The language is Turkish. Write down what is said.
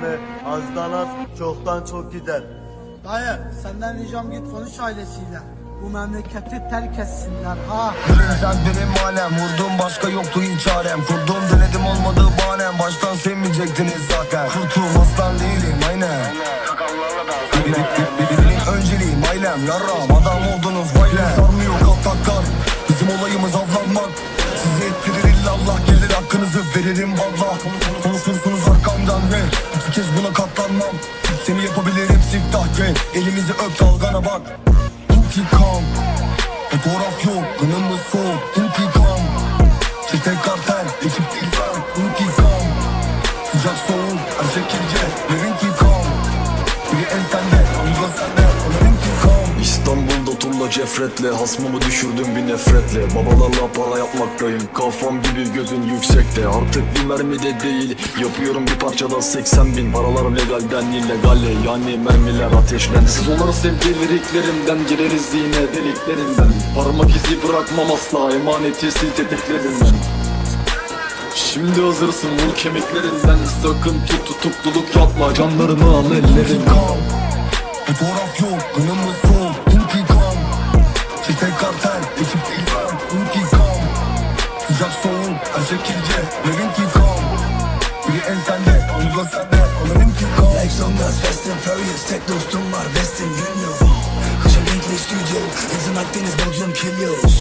mi? Azdan az, çoktan çok gider. Dayı senden ricam git konuş ailesiyle. Bu memleketi terk etsinler ha. Benim alem Vurdum başka yoktu hiç çarem Kurdum denedim olmadı bahanem Baştan sevmeyecektiniz zaten Kurtum aslan değilim aynen Benim- önceliğim ailem Yarram adam oldunuz bayle Sarmıyor kalk Bizim olayımız avlanmak Size ettirir illallah Gelir hakkınızı veririm valla Konuşursunuz arkamdan ve iki kez buna katlanmam. Seni yapabilirim siftah gel. Elimizi öp dalgana bak. İntikam. Fotoğraf yok, kanımız soğuk. İntikam. Çete kartel, ekip İntikam. Sıcak soğuk, her şekilde Bir Turla cefretle Hasmımı düşürdüm bir nefretle. Babalarla para yapmaktayım Kafam gibi gözün yüksekte. Artık bir mermi de değil Yapıyorum bir parçada 80 bin. Paralar legalden illegale Yani mermiler ateşlendi Siz onları sevdiği liriklerimden Gireriz yine deliklerinden. Parmak izi bırakmam asla Emaneti sil tetiklerinden Şimdi hazırsın vur kemiklerinden. Sakın tut tutukluluk yapma Canlarını al İntikam Fotoğraf yok, kanımız soğuk Çete kartel, ekip ben İntikam Sıcak soğuk, her şekilde Bir intikam Biri en sende, omuzda sende. Onlar intikam Like on us, Fast and Furious. Tek dostum var Best in Junior English Studio Yazın Akdeniz Bodrum Kill